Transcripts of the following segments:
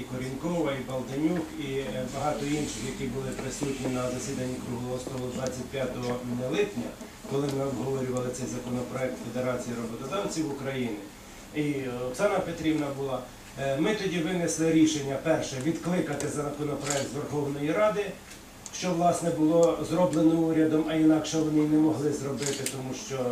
і Корінкова, і Балданюк, і е, багато інших, які були присутні на засіданні круглого столу 25 липня, коли ми обговорювали цей законопроект Федерації роботодавців України. І Оксана Петрівна була. Е, Ми тоді винесли рішення перше відкликати законопроект з Верховної Ради, що власне було зроблено урядом, а інакше вони не могли зробити, тому що е,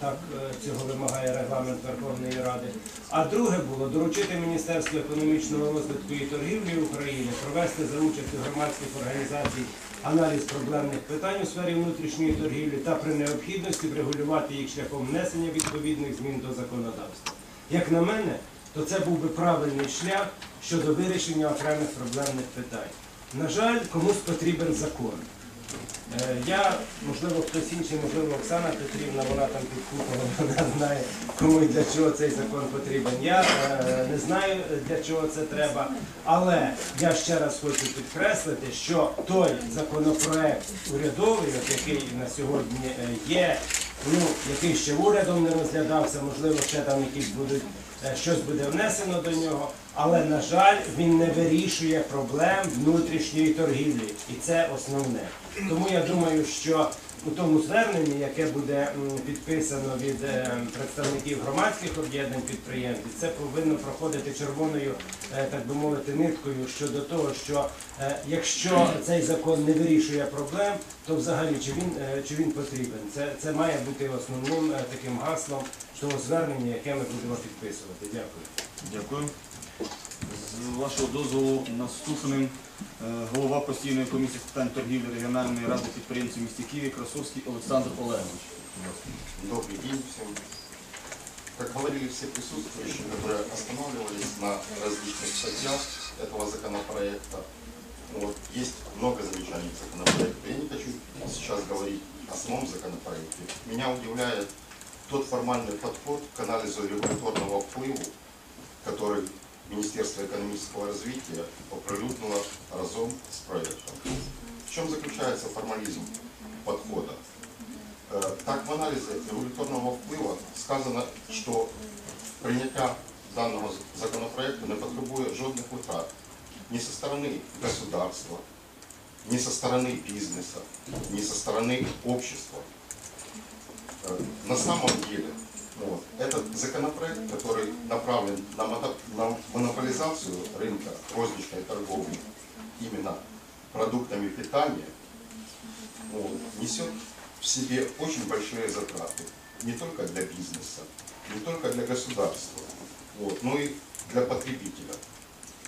так е, цього вимагає регламент Верховної Ради. А друге було доручити Міністерству економічного розвитку і торгівлі України провести за участю громадських організацій аналіз проблемних питань у сфері внутрішньої торгівлі та при необхідності врегулювати їх шляхом внесення відповідних змін до законодавства. Як на мене, то це був би правильний шлях щодо вирішення окремих проблемних питань. На жаль, комусь потрібен закон. Е, Я, можливо, хтось інший, можливо, Оксана Петрівна, вона там під вона знає, кому і для чого цей закон потрібен. Я е, не знаю, для чого це треба, але я ще раз хочу підкреслити, що той законопроект урядовий, от який на сьогодні е, є, ну, який ще урядом не розглядався, можливо, ще там якісь будуть е, щось буде внесено до нього, але на жаль, він не вирішує проблем внутрішньої торгівлі, і це основне. Тому я думаю, що у тому зверненні, яке буде підписано від е, представників громадських об'єднань підприємців, це повинно проходити червоною, е, так би мовити, ниткою щодо того, що е, якщо цей закон не вирішує проблем, то взагалі чи він чи він потрібен? Це, це має бути основним таким гаслом того звернення, яке ми будемо підписувати. Дякую. Дякую. З вашого дозволу наступним е, голова постійної комісії з питань торгівлі регіональної ради підприємців в місті Києві Красовський Олександр Олегович. Будь ласка. Добрый день всем. Как говорили все присутствующие, которые останавливались на различных статьях этого законопроекта, вот, есть много замечаний к законопроекту. Я не хочу сейчас говорить о самом законопроекте. Меня удивляет тот формальный подход к анализу регуляторного впливу, который Министерство экономического развития оприлюднило разом с проектом. В чем заключается формализм подхода? Е, Так, в аналізі регуляторного впливу сказано, що прийняття даного з- законопроекту не потребує жодних витрат ні зі сторони государства, ні зі сторони бізнесу, ні зі сторони общества. Э, На самом деле, вот, этот законопроект, который направлен на, на монополизацию рынка розничной торговли именно продуктами питания, вот, несет в себе очень большие затраты. Не только для бизнеса, не только для государства, вот, но и для потребителя.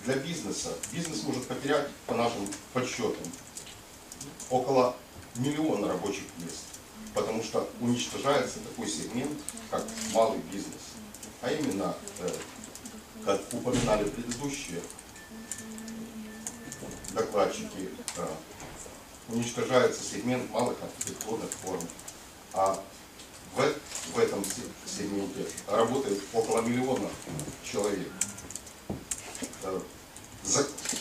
Для бизнеса бизнес может потерять, по нашим подсчетам, около миллиона рабочих мест, потому что уничтожается такой сегмент, как малый бизнес. А именно, э, как упоминали предыдущие докладчики, э, уничтожается сегмент малых архитектурных форм. А в, в этом се- сегменте работает около миллиона человек. Э,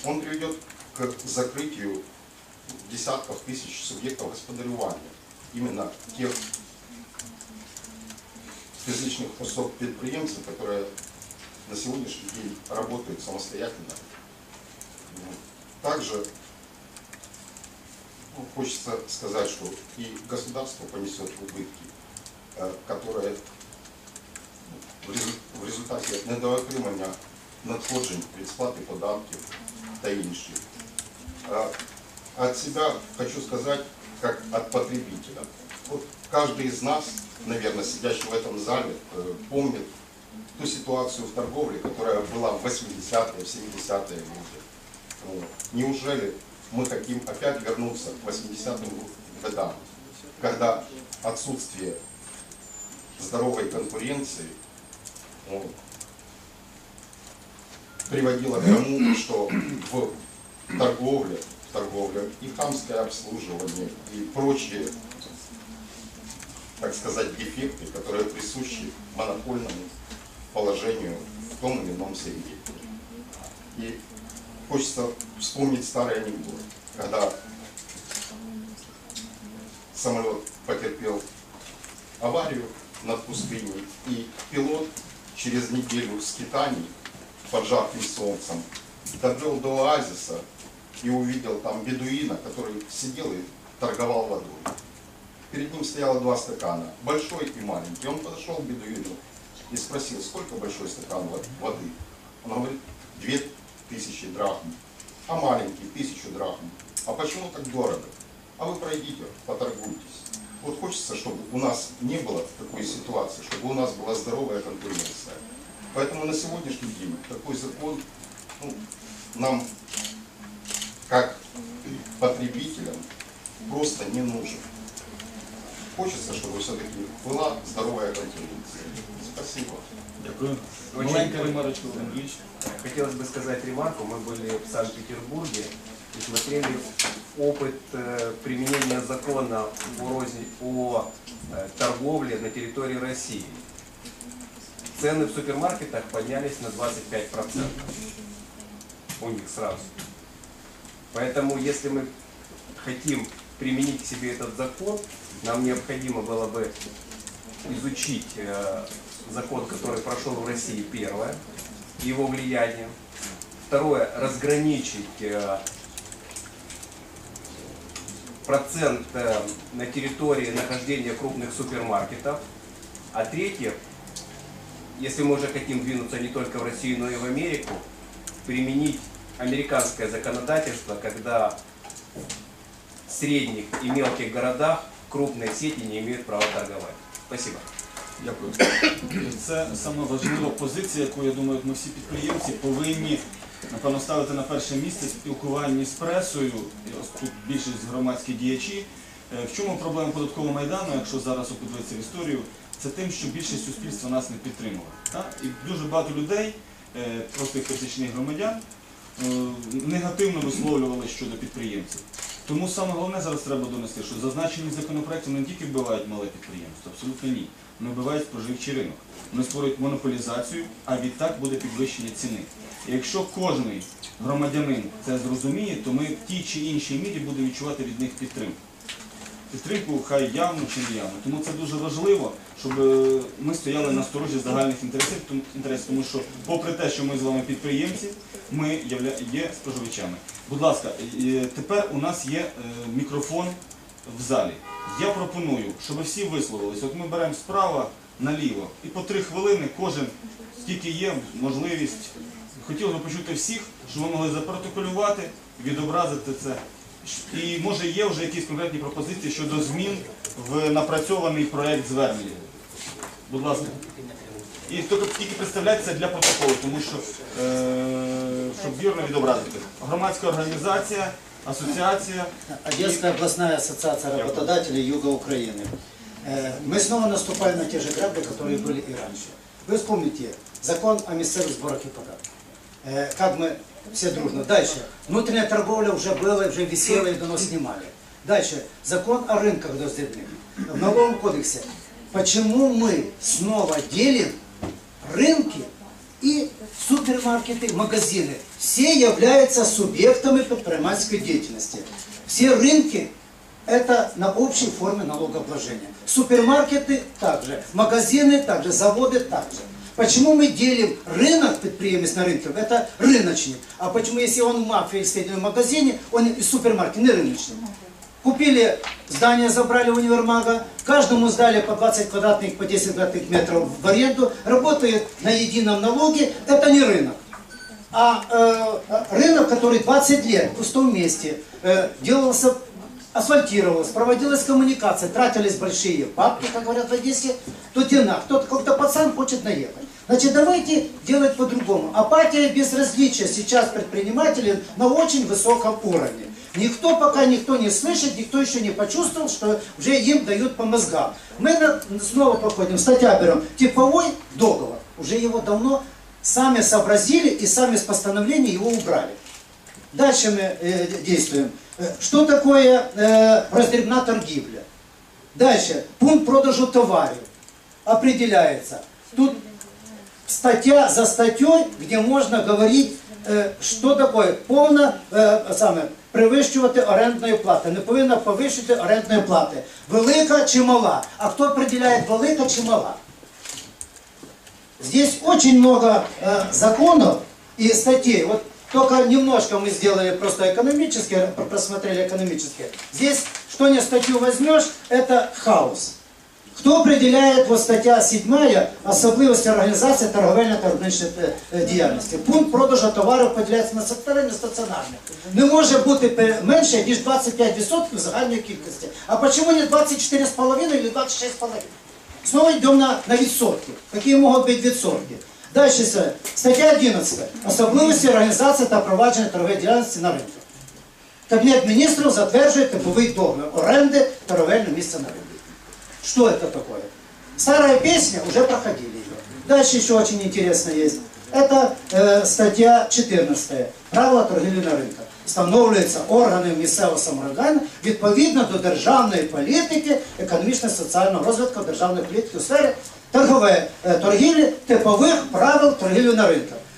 Он приведет к закрытию десятков тысяч субъектов господарювания Именно тех физичных особ предприемцев, которые на сегодняшний день работают самостоятельно. Вот. Также ну, хочется сказать, что и государство понесет убытки, э, которые в резу- в результаті недоотримання надходжень від сплати податків та інші. Э, От себя хочу сказать, как от потребителя. Вот каждый из нас, наверное, сидящий в этом зале, э, помнит ту ситуацию в торговле, которая была в 80-е, в 70-е годы. Неужели мы хотим опять вернуться к 80-м годам, когда отсутствие здоровой конкуренции приводило к тому, что в торговле, в торговле и хамское обслуживание, и прочие, так сказать, дефекты, которые присущи монопольному положению в том или ином сегменте. И хочется вспомнить старый анекдот, когда самолет потерпел аварию над пустыней, и пилот через неделю скитаний под жарким солнцем, добрел до оазиса и увидел там бедуина, который сидел и торговал водой. Перед ним стояло два стакана, большой и маленький. Он подошел к бедуину и спросил, сколько большой стакан во- воды? Он говорит, две тысячи драхм, а маленький тысячу драхм. А почему так дорого? А вы пройдите, поторгуйтесь. Вот хочется, чтобы у нас не было такой ситуации, чтобы у нас была здоровая конкуренция. Поэтому на сегодняшний день такой закон ну, нам, как потребителям, просто не нужен. Хочется, чтобы все-таки была здоровая конкуренция. Спасибо. Дякую. Маленька ремарочка. Хотелось бы сказать ремарку. Мы были в Санкт-Петербурге и смотрели опыт э, применения закона о, розни- о э, торговле на территории России. Цены в супермаркетах поднялись на 25%. У них сразу. Поэтому, если мы хотим применить к себе этот закон, нам необходимо было бы изучить э, закон, который прошел в России первое, его влияние. Второе, разграничить э, процент э, на территории нахождения крупных супермаркетов. А третье, если мы уже хотим двинуться не только в Россию, но и в Америку, применить американское законодательство, когда в средних и мелких городах крупные сети не имеют права торговать. Спасибо. Дякую. Це саме важлива позиція, яку я думаю, ми всі підприємці повинні напевно ставити на перше місце в спілкуванні з пресою. Ось тут більшість громадські діячі. Е, В чому проблема податкового майдану, якщо зараз подивитися в історію, це тим, що більшість суспільства нас не підтримувала. І дуже багато людей, е, простих пересічних громадян, негативно висловлювали щодо підприємців. Тому саме головне зараз треба донести, що зазначені законопроекти не тільки вбивають мале підприємство, абсолютно ні. Вони вбивають споживчий ринок. Вони створюють монополізацію, а відтак буде підвищення ціни. І якщо кожен громадянин це зрозуміє, то ми в тій чи іншій мірі будемо відчувати від них підтримку. Підтримку хай явно чи не явно. Тому це дуже важливо, щоб е, ми стояли на сторожі загальних інтересів, інтересів, тому що, попри те, що ми з вами підприємці, ми є споживачами. Будь ласка, е, тепер у нас є е, мікрофон в залі. Я пропоную, щоб всі висловились. От ми беремо справа наліво і по три хвилини кожен, скільки є можливість. Хотілося б почути всіх, щоб ми могли запротоколювати, відобразити це. І може є вже якісь конкретні пропозиції щодо змін в напрацьований проект звернення. Будь ласка. І тільки, тільки представляється для протоколу, тому що е, щоб вірно відобразити. Громадська організація, асоціація. Одесская областная ассоциация работодателей Юга Украины. Э, Мы снова наступаем на те же грабли, которые были и раньше. Вы вспомните закон о местных сборах и податках. Э, Как мы все дружно. Дальше. Внутренняя торговля уже была, уже висела и давно снимали. Дальше. Закон о рынках дозревных. В налоговом кодексе. Почему мы снова делим рынки и супермаркеты, магазины. Все являются субъектами предпринимательской деятельности. Все рынки это на общей форме налогообложения. Супермаркеты также, магазины также, заводы также. Почему мы делим рынок предприемец на рынке? Это рыночник. А почему если он в мафии стоит в магазине, он и супермаркет, не рыночник? Купили здание, забрали универмага, каждому сдали по 20 квадратных, по 10 квадратных метров в аренду, работает на едином налоге, это не рынок. А э, рынок, который 20 лет в пустом месте, э, делался, асфальтировалось, проводилась коммуникация, тратились большие бабки, как говорят в Одессе, то тена, кто-то, какой-то пацан хочет наехать. Значит, давайте делать по-другому. Апатия и безразличие сейчас предпринимателей на очень высоком уровне. Никто пока никто не слышит, никто еще не почувствовал, что уже им дают по мозгам. Мы на- снова проходим, статья берем, типовой договор. Уже его давно сами сообразили и сами с постановления его убрали. Дальше мы э, действуем. Э, Что такое э, раздребна торгівля? Дальше. Пункт продажу товарів определяется. Тут статья за статьей, где можно говорить, е, що таке повна е, саме перевищувати орендної плати. Не повинна повищити орендної плати. Велика чи мала. А хто определяє велика чи мала? Здесь очень много э, законов, и статей. Вот только немножко мы сделали просто экономические, просмотрели экономические. Здесь, что не статью возьмешь, это хаос. Хто определяє вот стаття 7 особливості організації торговельно-торгівельної е, діяльності? Пункт продажу товарів поділяється на сектори не стаціонарні. Не може бути менше, ніж 25% загальної кількості. А чому не 24,5 или 26,5? Снова идем на, на відсотки. Какие можуть бути відсотки? Це, стаття 11. Особливості організації та провадження торгової діяльності на ринку. Кабінет міністрів затверджує типовий договір оренди торговельного місця на ринку. Что это такое? Старая песня, уже проходили ее. Дальше еще очень интересно есть. Это э, статья 14. Правила торгівлі на ринках. Встановлюється органами місцевого самоврядування відповідно до державної політики, економічно-соціального розвитку державної політики у сфері торгової е, торгівлі, типових правил торгівлі на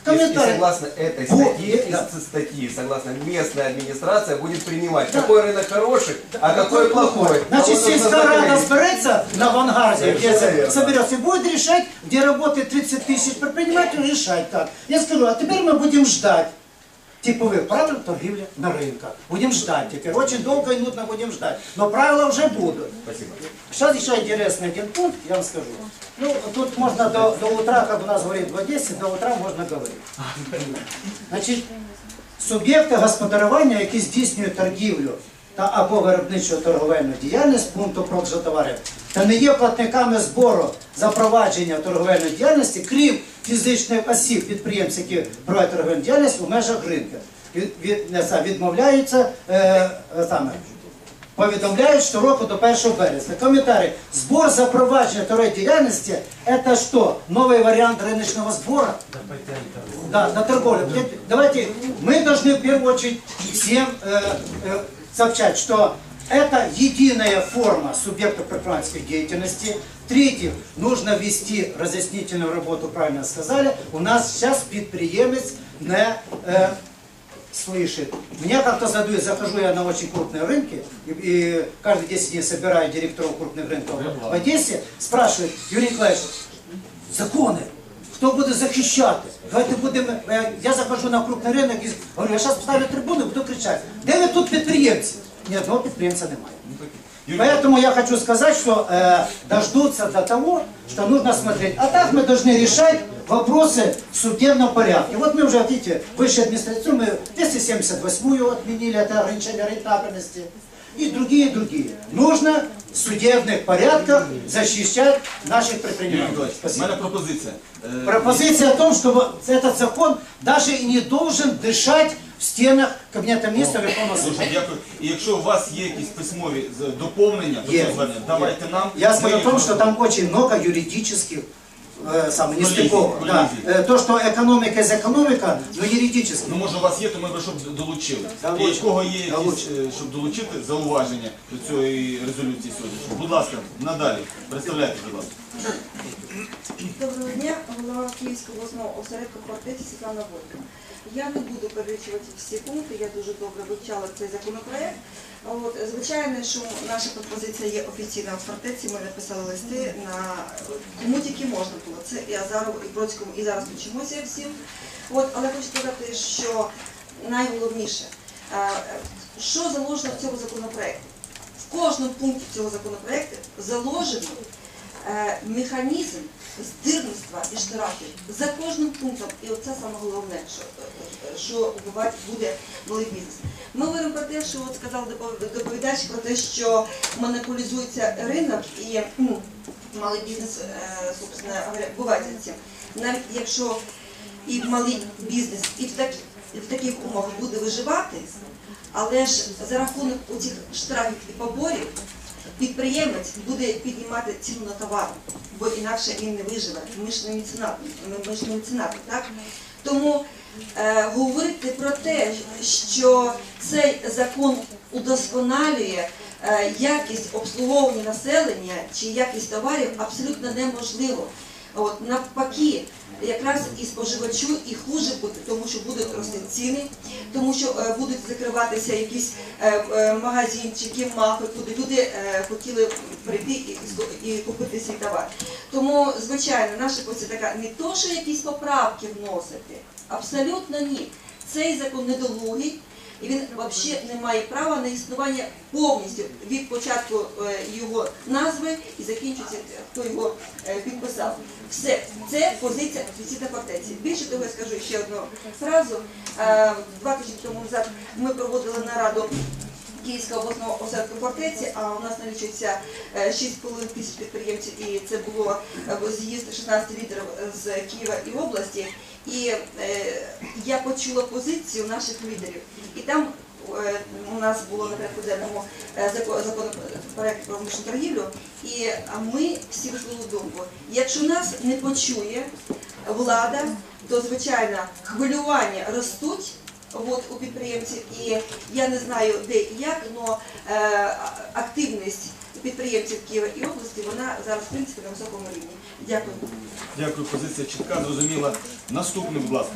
ринках. И, и Комментарий. согласно этой Вот, статье, да. из статьи, согласно местная администрация будет принимать, какой рынок хороший, а какой плохой. Значит, Кого нужно сельская рада закрыть. збереться на авангарде, где Совершенно верно. соберется, и будет решать, где работает 30 тысяч предпринимателей, решать так. Я скажу, а теперь мы будем ждать типовых правил торгівлі на рынках. Будем ждать теперь. Очень долго и нудно будем ждать. Но правила уже будут. Спасибо. Сейчас еще интересный один пункт, я вам скажу. Ну, тут можно до, до утра, как у нас говорит в Одессе, до утра можно говорить. Значить, суб'єкти господарювання, які здійснюють торгівлю та або виробничу торговельну діяльність пункту продажу товарів, та не є платниками збору за провадження торговельної діяльності, крім фізичних осіб, підприємців, які проводять торговельну діяльність у межах ринку. Від, від, не знаю, відмовляються е, е, саме, повідомляють щороку до 1 березня. Коментарі. Збор за провадження торгової діяльності – це що? Новий варіант рыночного збору? Да, на торговлю. Давайте, мы должны в первую очередь всем э, э, сообщать, что это единая форма субъекта предпринимательской деятельности. В-третьих, нужно ввести разъяснительную работу, правильно сказали. У нас сейчас предприемец не э, слышит. Меня как-то задают, захожу я на очень крупные рынки, и, и каждые 10 дней собираю директоров крупных рынков в Одессе, спрашивают, Юрий Николаевич, закони. Хто буде захищати? Давайте будемо. е, Я захожу на крупний ринок і говорю, я зараз поставлю трибуну, буду кричати. Де ви тут підприємці? Ні одного підприємця немає. Юрій, Поэтому я хочу сказать, что э, дождутся до того, что нужно смотреть. А так мы должны решать вопросы в судебном порядке. Вот мы уже, видите, высшей администрацию, мы 278-ю отменили, это ограничение рентабельности. И другие, и другие. Нужно в судебных порядках защищать наших Юрій предпринимателей. Миколаївич, у Спасибо. мене пропозиція. Е, Пропозиция о том, что вот этот закон даже и не должен дышать в стенах Кабинета министров Верховного Дуже Суда. дякую. І якщо у вас є якісь письмові з- доповнення до Є. цього звернення, давайте нам. Я Ми скажу о їх том, что розглянемо. там очень много юридических э, самых Коллизий, нестыковок. Да. коллизий. Э, То, что экономика из экономика, но юридически. Ну, може, у вас є, то ми б щоб долучили. Долучимо. І в кого є якісь, Долучимо. е, щоб долучити зауваження до цієї резолюції сьогодні. Будь ласка, надалі. Представляйте, будь ласка. Доброго дня, голова Київського обласного осередку фортеці Світлана Бойко. Я не буду перелічувати всі пункти, я дуже добре вивчала цей законопроект. От, звичайно, що наша пропозиція є офіційна в фортеці, ми написали листи на кому тільки можна було. Це і Азарову, і Бродському, і зараз вчимося всім. От, але хочу сказати, що найголовніше, е, що заложено в цьому законопроекті? В кожному пункті цього законопроекту заложено е, механізм здирництва і штрафів за кожним пунктом. І оце саме головне, що, е, що буде малий бізнес. Ми говоримо про те, що от сказав доповідач про те, що монополізується ринок і ну, малий бізнес, е, собственно буває цим. Навіть якщо і малий бізнес і в, так, і в таких умовах буде виживати, але ж за рахунок цих штрафів і поборів підприємець буде піднімати ціну на товар, бо інакше він не виживе. Ми ж не меценати, ми, ж не меценати, так? Тому говорити про те, що цей закон удосконалює е, якість обслуговування населення чи якість товарів абсолютно неможливо. От, навпаки, якраз і споживачу і хуже буде, тому що будуть рости ціни, тому що е, будуть закриватися якісь е, е, магазинчики, махи, куди люди е, хотіли прийти і, і купити свій товар. Тому, звичайно, наша позиція така не то, що якісь поправки вносити, Абсолютно ні. Цей закон недолугий, і він взагалі не має права на існування повністю від початку е, його назви і закінчується, хто його е, підписав. Все, це позиція офіційної фортеці. Більше того, я скажу ще одну фразу. Е, Два тижні тому назад ми проводили нараду Київського обласного осередку фортеці, а у нас налічується е, 6,5 тисяч підприємців, і це було з'їзд 16 лідерів з Києва і області. І е, я почула позицію наших лідерів. І там е, у нас було на порядку денному е, законопроект про внутрішню торгівлю, і ми всі висловили думку. Якщо нас не почує влада, то звичайно хвилювання ростуть. От у підприємців, і я не знаю де і як, але активність підприємців Києва і області вона зараз в принципі на високому рівні. Дякую. Дякую, позиція чітка, зрозуміла. Наступний, будь ласка,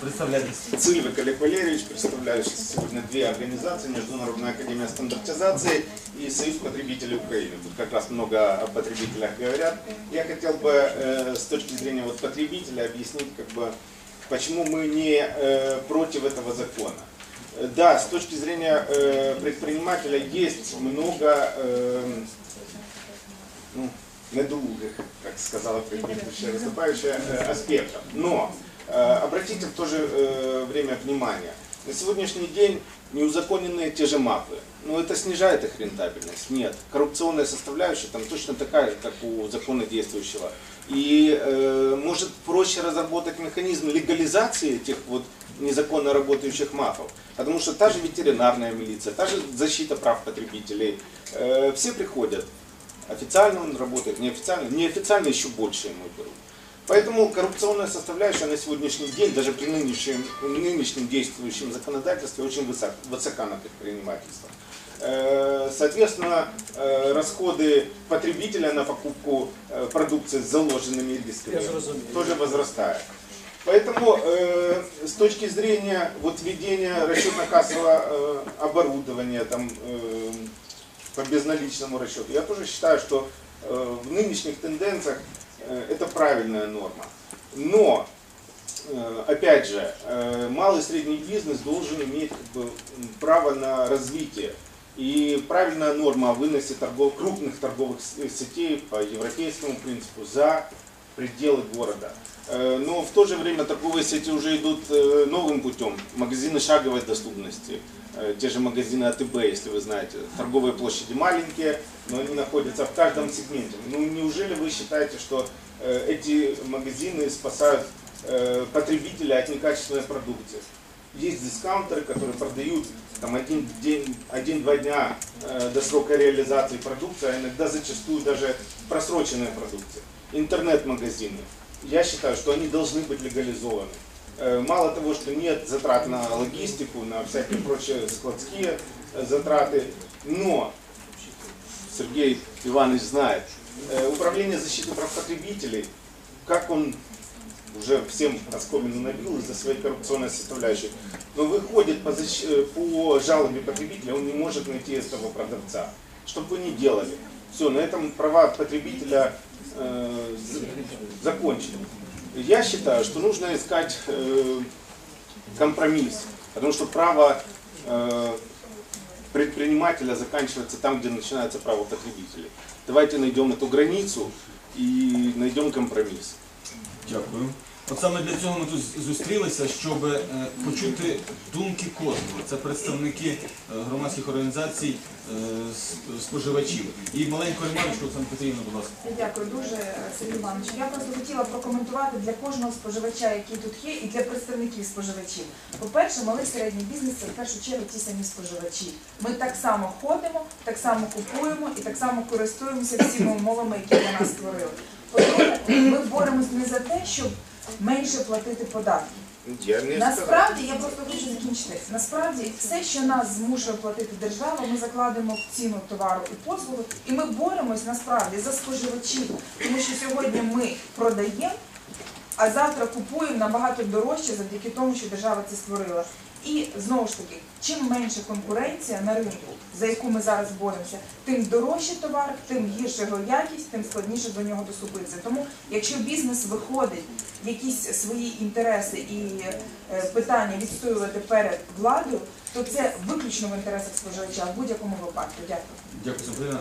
представляйтесь. Цильвик Олег Валерьевич, представляющий сегодня две организации, Международная академия стандартизации и Союз потребителей Украины. Тут как раз много о потребителях говорят. Я хотел бы э, с точки зрения вот, потребителя объяснить, как бы, почему мы не э, против этого закона. Э, Да, с точки зрения э, предпринимателя есть много э, ну, недолугих, как сказала предыдущая выступающая, э, аспектов. Но э, обратите в то же э, время внимание, на сегодняшний день неузаконенные те же мафы. Но это снижает их рентабельность? Нет. Коррупционная составляющая там точно такая же, как у закона действующего. И э, может проще разработать механизм легализации этих вот незаконно работающих мафов. Потому что та же ветеринарная милиция, та же защита прав потребителей, э, все приходят. Официально он работает, неофициально. Неофициально еще больше ему берут. Поэтому коррупционная составляющая на сегодняшний день, даже при нынешнем, нынешнем действующем законодательстве, очень высока, высока на предпринимательство. Э, Соответственно, э, расходы потребителя на покупку э, продукции с заложенными рисками тоже возрастают. Поэтому э, с точки зрения вот введения расчетно-кассового э, оборудования там, э, по безналичному расчету, я тоже считаю, что э, в нынешних тенденциях э, это правильная норма. Но, э, опять же, малый и средний бизнес должен иметь как бы, право на развитие. И правильная норма о выносе торгов, крупных торговых сетей по европейскому принципу за пределы города. Но в то же время торговые сети уже идут новым путем. Магазины шаговой доступности, те же магазины АТБ, если вы знаете. Торговые площади маленькие, но они находятся в каждом сегменте. Ну неужели вы считаете, что э, эти магазины спасают э, потребителя от некачественной продукции? Есть дискаунтеры, которые продают там один день, один-два дня э, до срока реализации продукции, а иногда зачастую даже просроченная продукция. Интернет-магазины. Я считаю, что они должны быть легализованы. Мало того, что нет затрат на логистику, на всякие прочие складские затраты, но Сергей Иванович знает, управление защиты прав потребителей, как он уже всем оскомину набил из-за своей коррупционной составляющей, но выходит по, защ- э, по жалобе потребителя, он не может найти этого продавца. Что бы вы ни делали, все, на этом права потребителя э, закончены. Я считаю, что нужно искать э, компромисс, потому что право э, предпринимателя заканчивается там, где начинается право потребителей. Давайте найдем эту границу и найдем компромисс. Дякую. От саме для цього ми тут зустрілися, щоб е, почути думки кожного. Це представники е, громадських організацій е, споживачів. І маленьку ремарочку, Оксана Петрівна, будь ласка. Дякую дуже, Сергій Іванович. Я просто хотіла прокоментувати для кожного споживача, який тут є, і для представників споживачів. По-перше, малий середній бізнес це в першу чергу ті самі споживачі. Ми так само ходимо, так само купуємо і так само користуємося всіма умовами, які для нас створили. По-друге, ми боремось не за те, щоб менше платити податки. Я не. Насправді я просто хочу закінчити. Насправді все, що нас змушує платити держава, ми закладемо в ціну товару і послуги, і ми боремось насправді за споживачів, тому що сьогодні ми продаємо, а завтра купуємо набагато дорожче завдяки тому, що держава це створила. І знову ж таки, чим менше конкуренція на ринку, за яку ми зараз боремося, тим дорожчий товар, тим гірша його якість, тим складніше до нього доступитися. Тому, якщо бізнес виходить якісь свої інтереси і е, питання відстоювати перед владою, то це виключно в інтересах споживача в будь-якому випадку. Дякую. Дякую, Сабрина.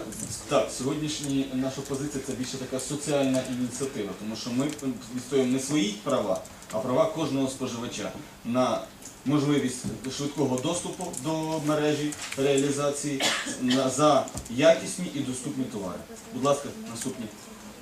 Так, сьогоднішня наша позиція це більше така соціальна ініціатива, тому що ми відстоюємо не свої права, а права кожного споживача на можливість швидкого доступу до мережі реалізації за якісні і доступні товари. Будь ласка, наступні.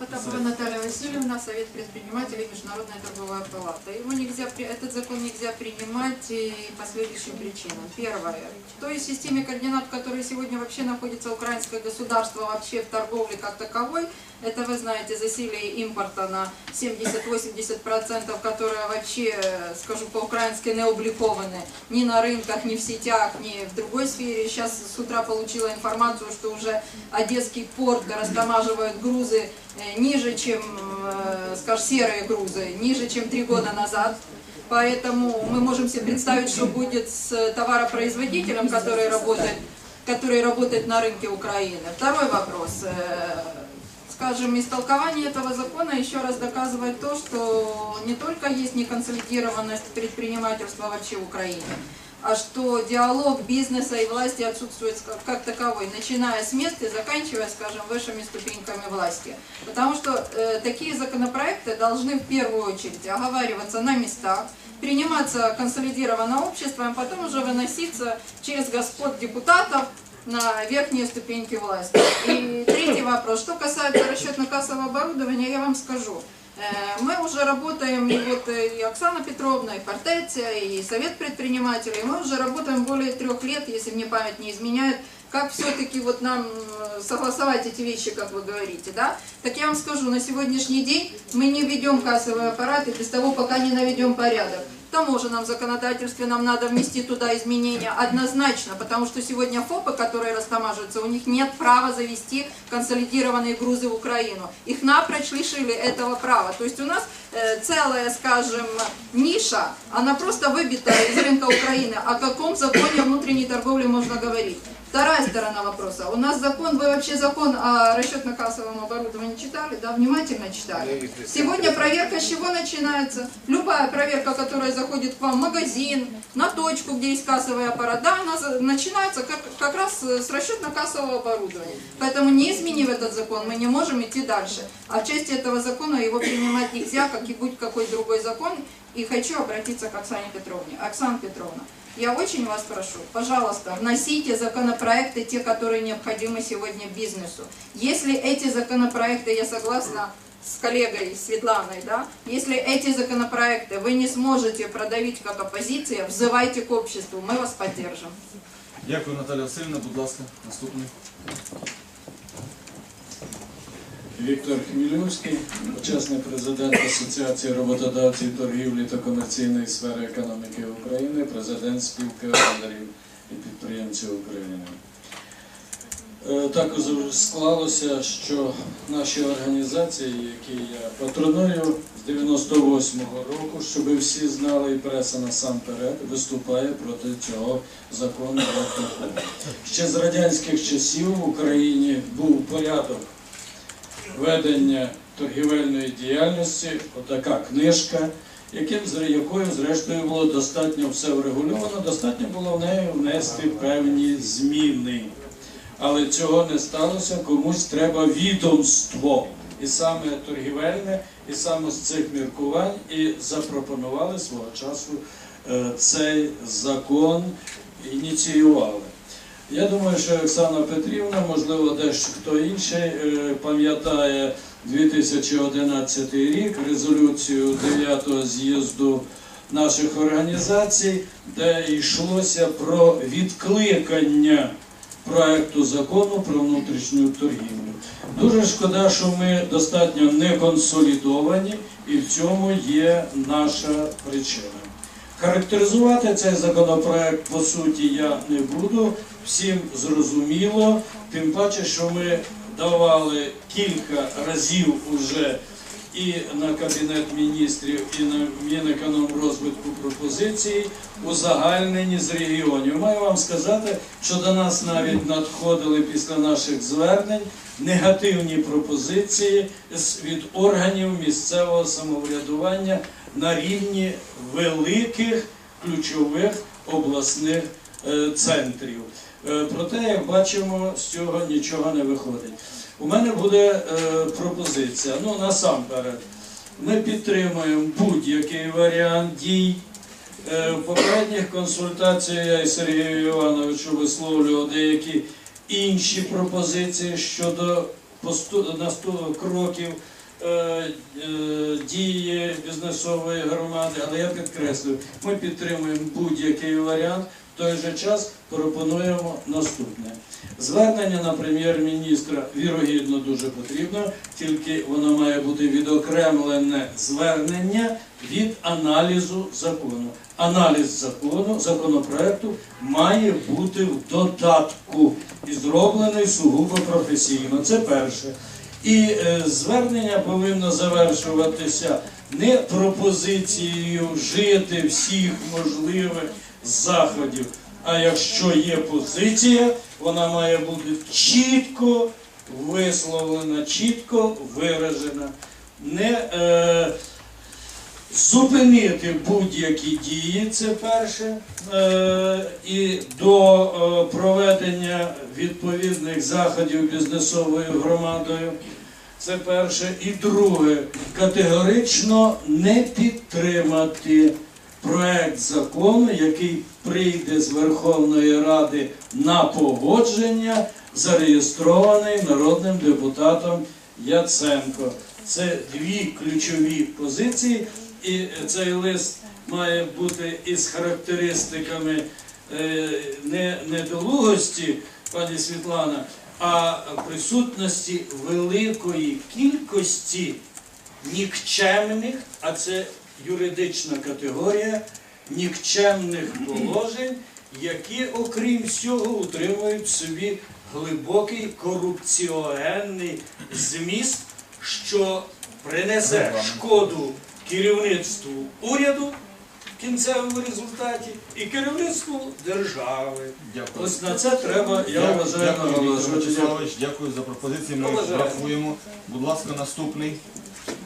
Потапова Наталья Васильевна, Совет предпринимателей Международная торговая палата. Его нельзя, этот закон нельзя принимать и по следующим причинам. Первое. В той системе координат, в которой сегодня вообще находится украинское государство вообще в торговле как таковой, это вы знаете, засилие импорта на 70-80%, которые вообще, скажу по-украински, не обликованы ни на рынках, ни в сетях, ни в другой сфере. Сейчас с утра получила информацию, что уже Одесский порт растамаживает грузы ниже, чем, э, скажем, серые грузы, ниже, чем три года назад. Поэтому мы можем себе представить, что будет с товаропроизводителем, который работает, который работает на рынке Украины. Второй вопрос. Э, Скажем, истолкование этого закона еще раз доказывает то, что не только есть неконсолидированность предпринимательства вообще в Украине, а что диалог бизнеса и власти отсутствует как- таковой, начиная с мест и заканчивая, скажем, высшими ступеньками власти. Потому что э, такие законопроекты должны в первую очередь оговариваться на местах, приниматься консолидированно обществом, а потом уже выноситься через господ депутатов на верхние ступеньки власти. И третий вопрос. Что касается расчетно-кассового оборудования, я вам скажу. Э, Мы уже работаем, и вот э, и Оксана Петровна, и Фортеция, и Совет предпринимателей, мы уже работаем более трех лет, если мне память не изменяет, как все-таки вот нам э, согласовать эти вещи, как вы говорите, да? Так я вам скажу, на сегодняшний день мы не ведем кассовые аппараты без того, пока не наведем порядок. В таможенном законодательстве нам надо внести туда изменения однозначно, потому что сегодня ФОПы, которые растамаживаются, у них нет права завести консолидированные грузы в Украину. Их напрочь лишили этого права. То есть у нас э, целая, скажем, ниша, она просто выбита из рынка Украины. О каком законе внутренней торговли можно говорить? Вторая сторона вопроса. У нас закон, вы вообще закон о расчетно-кассовом оборудовании читали, да, внимательно читали? Сегодня проверка с чего начинается? Любая проверка, которая заходит к вам в магазин, на точку, где есть кассовый аппарат, да, она начинается как, как раз с расчетно-кассового оборудования. Поэтому не изменив этот закон, мы не можем идти дальше. А в части этого закона его принимать нельзя, как и будь какой другой закон. И хочу обратиться к Оксане Петровне. Оксана Петровна, я очень вас прошу, пожалуйста, вносите законопроекты, те, которые необходимы сегодня бизнесу. Если эти законопроекты, я согласна с коллегой Светланой, да, если эти законопроекты вы не сможете продавить как оппозиция, взывайте к обществу, мы вас поддержим. Дякую, Наталя Васильівна. Будь ласка, наступний. Віктор Хмілювський, почесний президент Асоціації роботодавців торгівлі та комерційної сфери економіки України, президент спілки орендарів і підприємців України. Е, Також склалося, що наші організації, які я патроную з 98-го року, щоб всі знали і преса насамперед, виступає проти цього закону. Ще з радянських часів в Україні був порядок ведення торгівельної діяльності, отака книжка, яким, якою зрештою було достатньо все врегульовано, достатньо було в неї внести певні зміни. Але цього не сталося, комусь треба відомство. І саме торгівельне, і саме з цих міркувань і запропонували свого часу е, цей закон, ініціювали. Я думаю, що Оксана Петрівна, можливо, дещо хто інший е, пам'ятає 2011 рік резолюцію 9-го з'їзду наших організацій, де йшлося про відкликання проекту закону про внутрішню торгівлю. Дуже шкода, що ми достатньо не консолідовані, і в цьому є наша причина. Характеризувати цей законопроект по суті я не буду. Всім зрозуміло, тим паче, що ми давали кілька разів уже і на Кабінет міністрів, і на Мінекономрозвитку пропозиції узагальнені з регіонів. Маю вам сказати, що до нас навіть надходили після наших звернень негативні пропозиції від органів місцевого самоврядування на рівні великих ключових обласних е, центрів. Е, Проте, як бачимо, з цього нічого не виходить. У мене буде е, пропозиція. Ну, насамперед, ми підтримуємо будь-який варіант дій. Е, В попередніх консультаціях я і Сергію Івановичу висловлював деякі інші пропозиції щодо кроків дії бізнесової громади, але я підкреслюю, ми підтримуємо будь-який варіант. В той же час пропонуємо наступне. Звернення на прем'єр-міністра вірогідно дуже потрібно, тільки воно має бути відокремлене звернення від аналізу закону. Аналіз закону, законопроекту має бути в додатку і зроблений сугубо професійно. Це перше. І е, звернення повинно завершуватися не пропозицією вжити всіх можливих заходів. А якщо є позиція, вона має бути чітко висловлена, чітко виражена. Не е, зупинити будь-які дії, це перше, е, і до е, проведення відповідних заходів бізнесовою громадою. Це перше. І друге, категорично не підтримати проект закону, який прийде з Верховної Ради на погодження, зареєстрований народним депутатом Яценко. Це дві ключові позиції, і цей лист має бути із характеристиками е, не недолугості, пані Світлана, а присутності великої кількості нікчемних, а це юридична категорія, нікчемних положень, які, окрім всього, утримують в собі глибокий корупціогенний зміст, що принесе шкоду керівництву уряду в кінцевому результаті і керівництву держави. Дякую. Ось на це треба, я Дякую, вважаю, Дякую, Віктор. Вячеславович, дякую за пропозиції. Ми врахуємо. Будь ласка, наступний.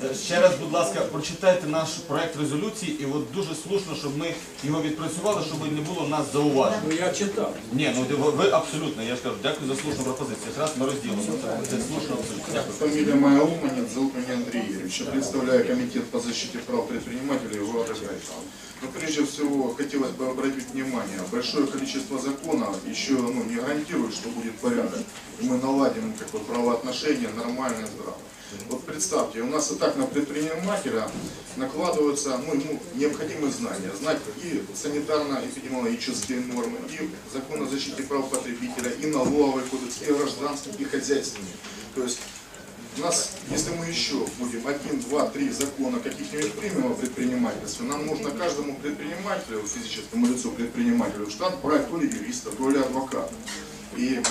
Е, Ще раз, будь ласка, прочитайте наш проект резолюції, і от дуже слушно, щоб ми його відпрацювали, щоб не було в нас зауважень. Ну я читав. Ні, ну ви, ви абсолютно, я ж кажу, дякую за слушну пропозицію. Якраз ми розділимо. Це слушно абсолютно. Дякую. Фамилия моя Уманец, зовут меня Андрей Юрьевич. Я представляю Комитет по защите прав предпринимателей города Гайца. Но прежде всего хотелось бы обратить внимание, большое количество законов еще ну, не гарантирует, что будет порядок. И мы наладим как бы, правоотношения нормально и здраво. Вот представьте, у нас и так на предпринимателя накладываются ну, ему необходимые знания. Знать и санитарно-эпидемиологические нормы, и закон о защите прав потребителя, и налоговый кодекс, и гражданский, и хозяйственный. То есть у нас, если мы еще будем один, два, три закона каких-нибудь примем о предпринимательстве, нам нужно каждому предпринимателю, физическому лицу предпринимателю, в штат брать то ли юриста, то ли адвоката. И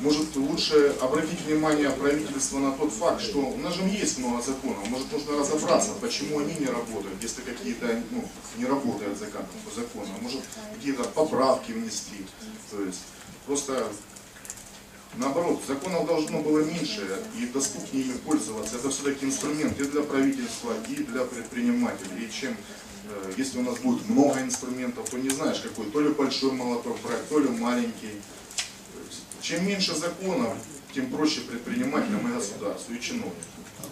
может лучше обратить внимание правительства на тот факт, что у нас же есть много законов, может нужно разобраться, почему они не работают, если какие-то ну, не работают закон, законы, может какие-то поправки внести. То есть просто Наоборот, законов должно было меньше и доступнее ими пользоваться. Это все-таки инструмент и для правительства, и для предпринимателей. И чем, э, если у нас будет много инструментов, то не знаешь какой, то ли большой молоток брать, то ли маленький. Чем меньше законов, тем проще предпринимателям и государству, и чиновникам.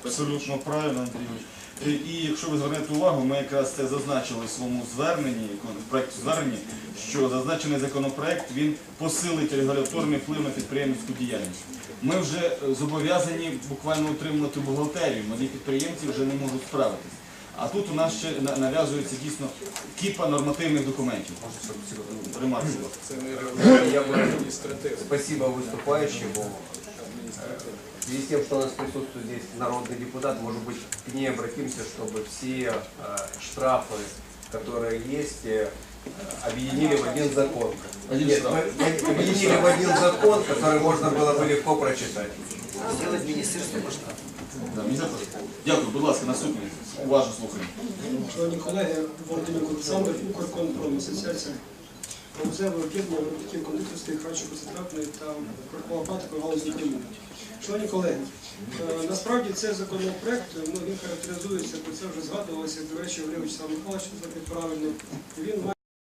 Абсолютно правильно, Андрійович. І, і якщо ви звернете увагу, ми якраз це зазначили в своєму зверненні, в проєкті зверненні, що зазначений законопроект він посилить регуляторний вплив на підприємницьку діяльність. Ми вже е, зобов'язані буквально утримувати бухгалтерію, малі підприємці вже не можуть справитись. А тут у нас ще на- нав'язується дійсно кіпа нормативних документів. Ремарки. Я бы спасибо выступающему. Э, В связи с тем, что у нас присутствует здесь народный депутат, может быть, к ней обратимся, чтобы все э, штрафы, которые есть, э, объединили в один закон. Один Нет, штраф. мы- мы объединили в один закон, который можно было бы легко прочитать. Сделать министерство масштаб. Дякую, будь ласка, наступний. Уважно слухаємо. Шановні колеги, Бортенюк Олександр, Укрконпром, асоціація галузевого об'єднання виробників кондитерської, харчово-цитратної та корпоративної галузі діму. Шановні колеги, е, насправді цей законопроект ну, він характеризується, про це вже згадувалося, до речі, Григорій Олександр Михайлович, це правильно.